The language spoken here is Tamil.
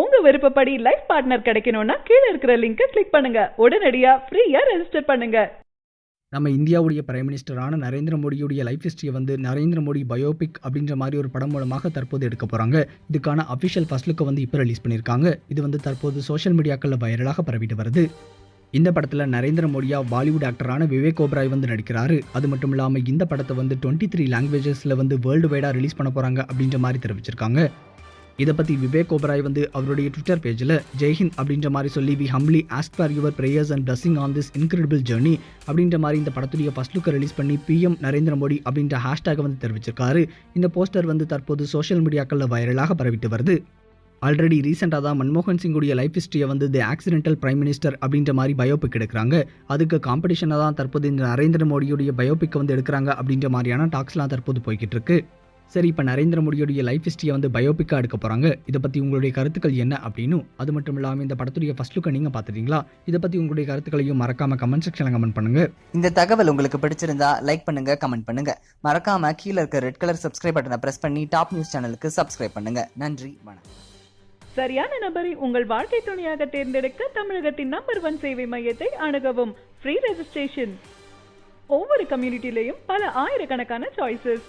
உங்க விருப்பப்படி லைஃப் பார்ட்னர் கிடைக்கணும்னா கீழே இருக்கிற லிங்கை கிளிக் பண்ணுங்க. உடனடியா ஃப்ரீயா ரெஜிஸ்டர் பண்ணுங்க. நம்ம இந்தியாவுடைய பிரைம் மினிஸ்டரான நரேந்திர மோடியுடைய லைஃப் ஹிஸ்ட்ரியை வந்து நரேந்திர மோடி பயோபிக் அப்படின்ற மாதிரி ஒரு படம் மூலமாக தற்போது எடுக்க போகிறாங்க இதுக்கான அஃபிஷியல் ஃபர்ஸ்ட் லுக்கை வந்து இப்போ ரிலீஸ் பண்ணியிருக்காங்க. இது வந்து தற்போது சோஷியல் மீடியாக்களில் வைரலாக பரவிட்டு வருது. இந்த படத்தில் நரேந்திர மோடியா பாலிவுட் ஆக்டரான விவேக் ஓபராய் வந்து நடிக்கிறாரு. அது மட்டும் இல்லாமல் இந்த படத்தை வந்து டுவெண்ட்டி த்ரீ லாங்குவேஜஸில் வந்து வேர்ல்டு வைடாக ரிலீஸ் பண்ண போகிறாங்க அப்படின்ற மாதிரி தெரிவிச்சிருக்காங்க. இதை பற்றி விவேக் ஓபராய் வந்து அவருடைய ட்விட்டர் பேஜில் ஜெய்ஹிந்த் அப்படின்ற மாதிரி சொல்லி we humbly ask for your prayers and blessing on this incredible journey அப்படின்ற மாதிரி இந்த படத்துடைய ஃபஸ்ட் லுக்கை ரிலீஸ் பண்ணி பிஎம் நரேந்திர மோடி அப்படின்ற ஹேஷ்டேக் வந்து தெரிவிச்சிருக்காரு. இந்த போஸ்டர் வந்து தற்போது சோஷியல் மீடியாக்களில் வைரலாக பரவிட்டு வருது. ஆல்ரெடி ரீசெண்டாக தான் மன்மோகன் சிங்குடைய லைஃப் ஹிஸ்ட்ரியை வந்து தி ஆக்சிடென்டல் பிரைம் மினிஸ்டர் அப்படின்ற மாதிரி பயோபிக் எடுக்கிறாங்க. அதுக்கு காம்படிஷனாக தான் தற்போது இந்த நரேந்திர மோடியுடைய பயோபிக்கை வந்து எடுக்கிறாங்க அப்படின்ற மாதிரியான டாக்ஸ்லாம் தற்போது போய்கிட்டு இருக்கு. சரி இப்போ நரேந்திர மோடியுடைய லைஃப் ஹிஸ்ட்ரியை வந்து பயோபிக்காக எடுக்க போகிறாங்க இதை பற்றி உங்களுடைய கருத்துக்கள் என்ன அப்படின்னு அது மட்டும் இல்லாமல் இந்த படத்துடைய ஃபர்ஸ்ட் லுக்கை நீங்கள் பார்த்துட்டீங்களா இதை பற்றி உங்களுடைய கருத்துக்களையும் மறக்காம கமெண்ட் செக்ஷனில் கமெண்ட் பண்ணுங்க. இந்த தகவல் உங்களுக்கு பிடிச்சிருந்தா லைக் பண்ணுங்க கமெண்ட் பண்ணுங்க. மறக்காம கீழே இருக்க ரெட் கலர் சப்ஸ்கிரைப் பட்டனை பிரஸ் பண்ணி டாப் நியூஸ் சேனலுக்கு சப்ஸ்கிரைப் பண்ணுங்க. நன்றி வணக்கம். சரியான நபரை உங்கள் வாழ்க்கை துணையாக தேர்ந்தெடுக்க தமிழகத்தின் நம்பர் ஒன் சேவை மையத்தை அணுகவும். ஃப்ரீ ரெஜிஸ்ட்ரேஷன் ஒவ்வொரு கம்யூனிட்டிலையும் பல ஆயிரக்கணக்கான சாய்ஸஸ்